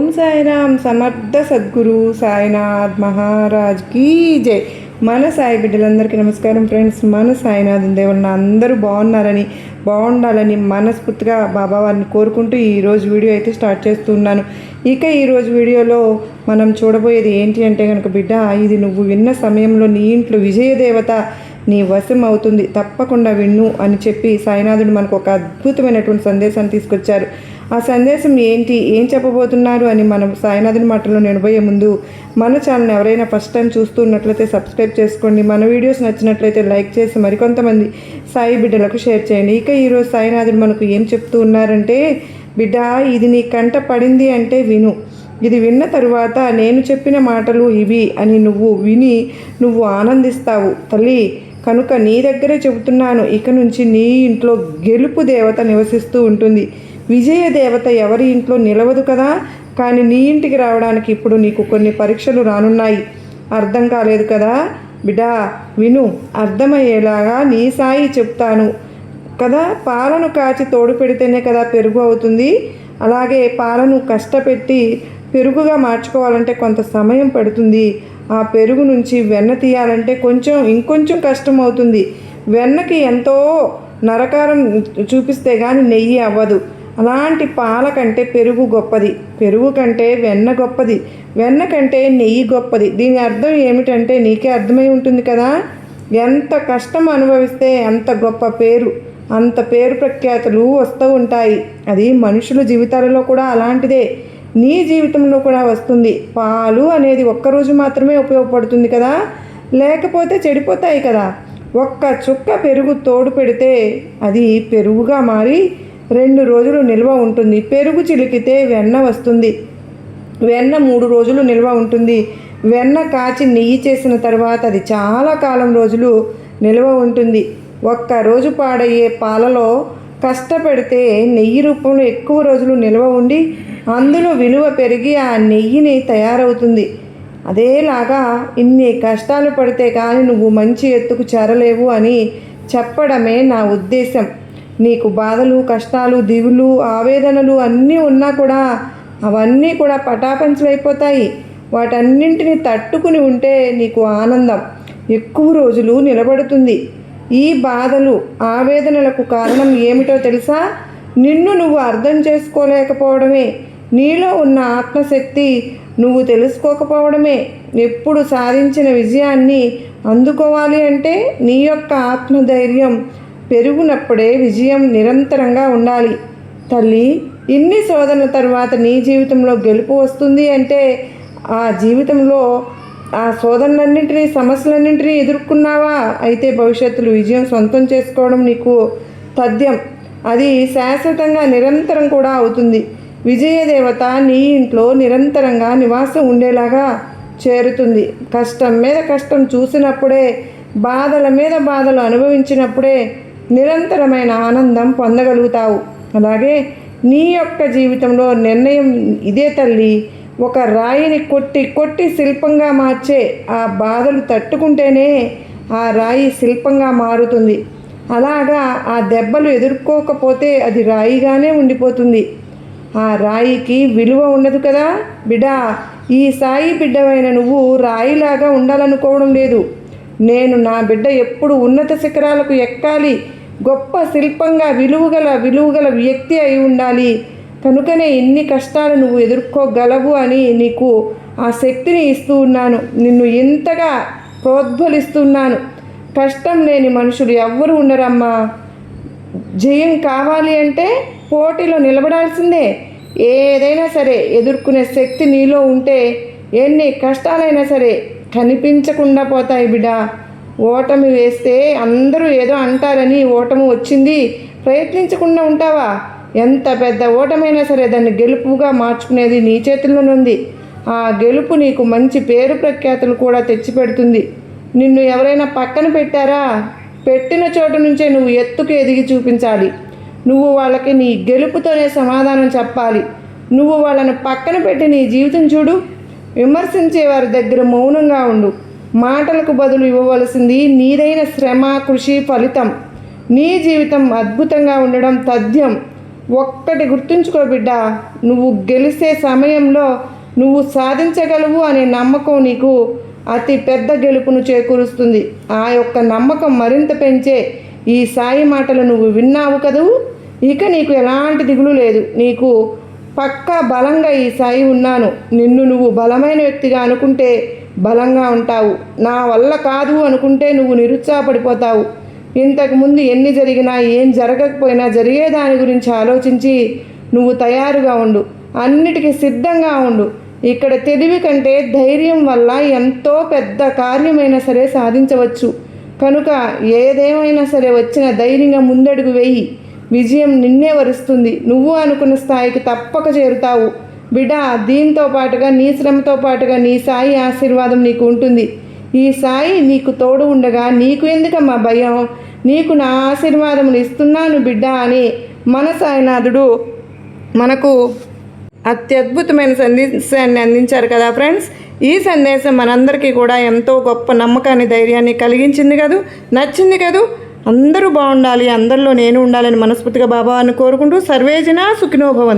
ఓం సాయిరామ్ సమర్థ సద్గురు సాయినాథ్ మహారాజ్ కీ జై. మన సాయి బిడ్డలందరికీ నమస్కారం ఫ్రెండ్స్. మన సాయినాథ్ దేవుళ్ళ అందరూ బాగున్నారని బాగుండాలని మనస్ఫూర్తిగా బాబావారిని కోరుకుంటూ ఈరోజు వీడియో అయితే స్టార్ట్ చేస్తున్నాను ఇక ఈరోజు వీడియోలో మనం చూడబోయేది ఏంటి అంటే కనుక బిడ్డ ఇది నువ్వు విన్న సమయంలో నీ ఇంట్లో విజయదేవత నీ వశం అవుతుంది తప్పకుండా విన్ను అని చెప్పి సాయినాథుడు మనకు ఒక అద్భుతమైనటువంటి సందేశాన్ని తీసుకొచ్చారు. ఆ సందేశం ఏంటి? ఏం చెప్పబోతున్నారు? అని మనం సాయినాథుని మాటల్లో నిలబోయే ముందు మన ఛానల్ ఎవరైనా ఫస్ట్ టైం చూస్తున్నట్లయితే సబ్స్క్రైబ్ చేసుకోండి. మన వీడియోస్ నచ్చినట్లయితే లైక్ చేసి మరికొంతమంది సాయి బిడ్డలకు షేర్ చేయండి. ఇక ఈరోజు సాయినాథుడు మనకు ఏం చెప్తూ ఉన్నారంటే బిడ్డ ఇది నీ కంట పడింది అంటే విను. ఇది విన్న తరువాత నేను చెప్పిన మాటలు ఇవి అని నువ్వు విని నువ్వు ఆనందిస్తావు. తల్లి కనుక నీ దగ్గరే చెబుతున్నాను. ఇక నుంచి నీ ఇంట్లో గెలుపు దేవత నివసిస్తూ ఉంటుంది. విజయ దేవత ఎవరి ఇంట్లో నిలవదు కదా? కానీ నీ ఇంటికి రావడానికి ఇప్పుడు నీకు కొన్ని పరీక్షలు రానున్నాయి. అర్థం కాలేదు కదా? బిడ్డా విను. అర్థమయ్యేలాగా నీ సాయి చెప్తాను. కదా? పాలను కాచి తోడు పెడితేనే కదా పెరుగు అవుతుంది. అలాగే పాలను కష్టపెట్టి పెరుగుగా మార్చుకోవాలంటే కొంత సమయం పడుతుంది. ఆ పెరుగు నుంచి వెన్న తీయాలంటే కొంచెం ఇంకొంచెం కష్టం అవుతుంది వెన్నకి ఎంతో నరకారం చూపిస్తే కానీ నెయ్యి అవ్వదు. అలాంటి పాల కంటే పెరుగు గొప్పది. పెరుగు కంటే వెన్న గొప్పది. వెన్న కంటే నెయ్యి గొప్పది. దీని అర్థం ఏమిటంటే నీకే అర్థమై ఉంటుంది కదా? ఎంత కష్టం అనుభవిస్తే అంత గొప్ప పేరు అంత పేరు ప్రఖ్యాతులు వస్తూ ఉంటాయి. అది మనుషుల జీవితాలలో కూడా అలాంటిదే. నీ జీవితంలో కూడా వస్తుంది. పాలు అనేది ఒక్కరోజు మాత్రమే ఉపయోగపడుతుంది కదా? లేకపోతే చెడిపోతాయి కదా? ఒక్క చుక్క పెరుగు తోడు పెడితే అది పెరుగుగా మారి రెండు రోజులు నిల్వ ఉంటుంది. పెరుగు చిలికితే వెన్న వస్తుంది. వెన్న మూడు రోజులు నిల్వ ఉంటుంది. వెన్న కాచి నెయ్యి చేసిన తర్వాత అది చాలా కాలం రోజులు నిల్వ ఉంటుంది. ఒక్క రోజు పాడయ్యే పాలలో కష్టపడితే నెయ్యి రూపంలో ఎక్కువ రోజులు నిల్వ ఉండి అందులో విలువ పెరిగి ఆ నెయ్యిని తయారవుతుంది. అదేలాగా ఇన్ని కష్టాలు పడితే కానీ నువ్వు మంచి ఎత్తుకు చేరలేవు అని చెప్పడమే నా ఉద్దేశం. నీకు బాధలు కష్టాలు దిగులు ఆవేదనలు అన్నీ ఉన్నా కూడా అవన్నీ కూడా పటాపంచలైపోతాయి. వాటన్నింటిని తట్టుకుని ఉంటే నీకు ఆనందం ఎక్కువ రోజులు నిలబడుతుంది. ఈ బాధలు ఆవేదనలకు కారణం ఏమిటో తెలుసా? నిన్ను నువ్వు అర్థం చేసుకోలేకపోవడమే. నీలో ఉన్న ఆత్మశక్తి నువ్వు తెలుసుకోకపోవడమే. ఎప్పుడు సాధించిన విజయాన్ని అందుకోవాలి అంటే నీ యొక్క ఆత్మధైర్యం పెరుగునప్పుడే విజయం నిరంతరంగా ఉండాలి. తల్లి ఇన్ని శోధనల తర్వాత నీ జీవితంలో గెలుపు వస్తుంది అంటే ఆ జీవితంలో ఆ శోధనలన్నింటినీ సమస్యలన్నింటినీ ఎదుర్కొన్నావా? అయితే భవిష్యత్తులో విజయం సొంతం చేసుకోవడం నీకు తథ్యం. అది శాశ్వతంగా నిరంతరం కూడా అవుతుంది. విజయదేవత నీ ఇంట్లో నిరంతరంగా నివాసం ఉండేలాగా చేరుతుంది. కష్టం మీద కష్టం చూసినప్పుడే బాధల మీద బాధలు అనుభవించినప్పుడే నిరంతరమైన ఆనందం పొందగలుగుతావు. అలాగే నీ యొక్క జీవితంలో నిర్ణయం ఇదే తల్లి. ఒక రాయిని కొట్టి కొట్టి శిల్పంగా మార్చే ఆ బాధలు తట్టుకుంటేనే ఆ రాయి శిల్పంగా మారుతుంది. అలాగా ఆ దెబ్బలు ఎదుర్కోకపోతే అది రాయిగానే ఉండిపోతుంది. ఆ రాయికి విలువ ఉండదు కదా? బిడ్డ ఈ సాయి బిడ్డవైన నువ్వు రాయిలాగా ఉండాలనుకోవడం లేదు. నేను నా బిడ్డ ఎప్పుడు ఉన్నత శిఖరాలకు ఎక్కాలి. గొప్ప శిల్పంగా విలువగల విలువగల వ్యక్తి అయి ఉండాలి. కనుకనే ఇన్ని కష్టాలు నువ్వు ఎదుర్కోగలవు అని నీకు ఆ శక్తిని ఇస్తూ ఉన్నాను. నిన్ను ఇంతగా ప్రోద్బలిస్తున్నాను. కష్టం లేని మనుషులు ఎవ్వరు ఉండరమ్మా. జయం కావాలి అంటే పోటీలో నిలబడాల్సిందే. ఏదైనా సరే ఎదుర్కొనే శక్తి నీలో ఉంటే ఎన్ని కష్టాలైనా సరే కనిపించకుండా పోతాయి బిడా. ఓటమి వేస్తే అందరూ ఏదో అంటారని ఓటమి వచ్చింది. ప్రయత్నించకుండా ఉంటావా? ఎంత పెద్ద ఓటమైనా సరే దాన్ని గెలుపుగా మార్చుకునేది నీ చేతుల్లోనే ఉంది. ఆ గెలుపు నీకు మంచి పేరు ప్రఖ్యాతులు కూడా తెచ్చిపెడుతుంది. నిన్ను ఎవరైనా పక్కన పెట్టారా? పెట్టిన చోటు నుంచే నువ్వు ఎత్తుకు ఎదిగి చూపించాలి. నువ్వు వాళ్ళకి నీ గెలుపుతోనే సమాధానం చెప్పాలి. నువ్వు వాళ్ళను పక్కన పెట్టి నీ జీవితం చూడు. విమర్శించే వారి దగ్గర మౌనంగా ఉండు. మాటలకు బదులు ఇవ్వవలసింది నీదైన శ్రమ కృషి ఫలితం. నీ జీవితం అద్భుతంగా ఉండడం తథ్యం. ఒక్కటి గుర్తుంచుకో బిడ్డ నువ్వు గెలిసే సమయంలో నువ్వు సాధించగలవు అనే నమ్మకం నీకు అతి పెద్ద గెలుపును చేకూరుస్తుంది. ఆ యొక్క నమ్మకం మరింత పెంచే ఈ సాయి మాటలు నువ్వు విన్నావు కదూ? ఇక నీకు ఎలాంటి దిగులు లేదు. నీకు పక్కా బలంగా ఈ సాయి ఉన్నాను. నిన్ను నువ్వు బలమైన వ్యక్తిగా అనుకుంటే బలంగా ఉంటావు. నా వల్ల కాదు అనుకుంటే నువ్వు నిరుత్సాహపడిపోతావు. ఇంతకుముందు ఎన్ని జరిగినా ఏం జరగకపోయినా జరిగే దాని గురించి ఆలోచించి నువ్వు తయారుగా ఉండు. అన్నిటికీ సిద్ధంగా ఉండు. ఇక్కడ తెలివి కంటే ధైర్యం వల్ల ఎంతో పెద్ద కార్యమైనా సరే సాధించవచ్చు. కనుక ఏదేమైనా సరే వచ్చిన ధైర్యంగా ముందడుగు వేయి. విజయం నిన్నే వరుస్తుంది. నువ్వు అనుకున్న స్థాయికి తప్పక చేరుతావు. బిడ్డ దీంతో పాటుగా నీ శ్రమతో పాటుగా నీ సాయి ఆశీర్వాదం నీకు ఉంటుంది. ఈ సాయి నీకు తోడు ఉండగా నీకు ఎందుకమ్మా భయం? నీకు నా ఆశీర్వాదములు ఇస్తున్నాను బిడ్డ అని మన సాయినాథుడు మనకు అత్యద్భుతమైన సందేశాన్ని అందించారు కదా ఫ్రెండ్స్? ఈ సందేశం మనందరికీ కూడా ఎంతో గొప్ప నమ్మకాన్ని ధైర్యాన్ని కలిగించింది కదూ? నచ్చింది కదూ? అందరూ బాగుండాలి అందరిలో నేను ఉండాలని మనస్ఫూర్తిగా బాబాని కోరుకుంటూ సర్వేజన సుఖినోభవం